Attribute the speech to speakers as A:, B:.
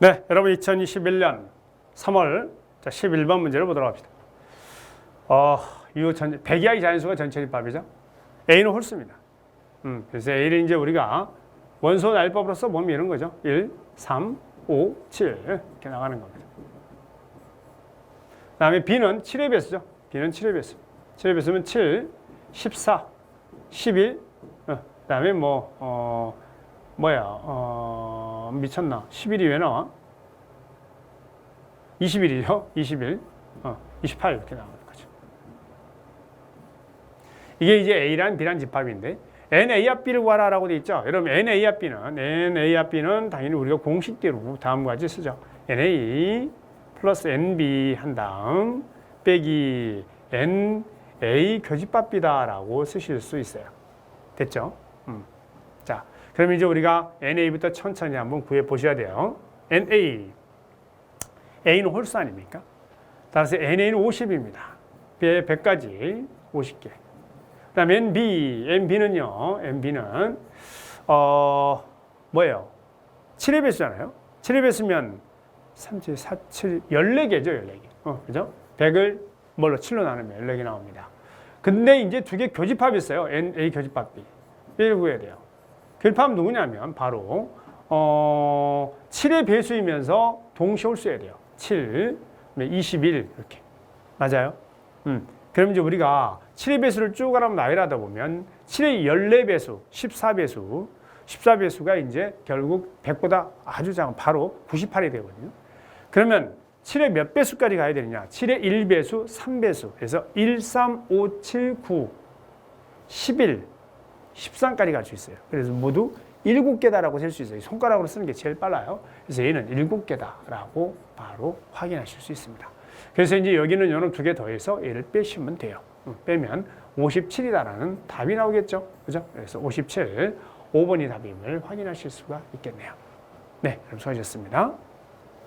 A: 네, 여러분 2021년 3월 자, 11번 문제를 보도록 합시다. 어, 이 전, 백이하의 자연수가 전체 집합이죠. A는 홀수입니다. 음, 그래서 A를 이제 우리가 원소 날법으로서 보면 이런 거죠. 1, 3, 5, 7 이렇게 나가는 겁니다. 그 다음에 B는 7의 배수죠. B는 7의 배수. 7의 배수면 7, 14, 11, 어, 그 다음에 뭐, 어, 뭐야, 어, 미쳤나. 11이 왜 나와? 21이죠? 21, 어, 28 이렇게 나오는 거죠. 이게 이제 A란 B란 집합인데 NA 합 B를 구하라라고 돼 있죠. 여러분 NA 합 B는 NA 합 B는 당연히 우리가 공식대로 다음과 같이 쓰죠. NA 플러스 NB 한 다음 빼기 NA 교집합 B다라고 쓰실 수 있어요. 됐죠? 음. 자, 그럼 이제 우리가 NA부터 천천히 한번 구해 보셔야 돼요. NA A는 홀수 아닙니까? 따라서 NA는 50입니다. B의 100까지 50개. 그 다음에 NB, NB는요, NB는, 어, 뭐예요? 7의 배수잖아요? 7의 배수면 3, 7, 4, 7, 14개죠, 14개. 어, 그죠? 100을 뭘로 7로 나누면 14개 나옵니다. 근데 이제 두 개 교집합이 있어요. NA 교집합 B. B를 구해야 돼요. 교집합은 누구냐면 바로, 어, 7의 배수이면서 동시에 홀수해야 돼요. 7, 21 이렇게 맞아요. 음. 그럼 이제 우리가 7의 배수를 쭉 가면 나열하다 보면 7의 14배수, 14배수, 14배수가 이제 결국 100보다 아주 작은 바로 98이 되거든요. 그러면 7의 몇 배수까지 가야 되느냐? 7의 1배수, 3배수. 그래서 1, 3, 5, 7, 9, 11, 13까지 갈 수 있어요. 그래서 모두 일곱 개다라고 셀 수 있어요. 손가락으로 쓰는 게 제일 빨라요. 그래서 얘는 일곱 개다라고 바로 확인하실 수 있습니다. 그래서 이제 여기는 요놈 두개 더해서 얘를 빼시면 돼요. 음, 빼면 57이다라는 답이 나오겠죠. 그죠? 그래서 57, 5번이 답임을 확인하실 수가 있겠네요. 네, 그럼 수고하셨습니다.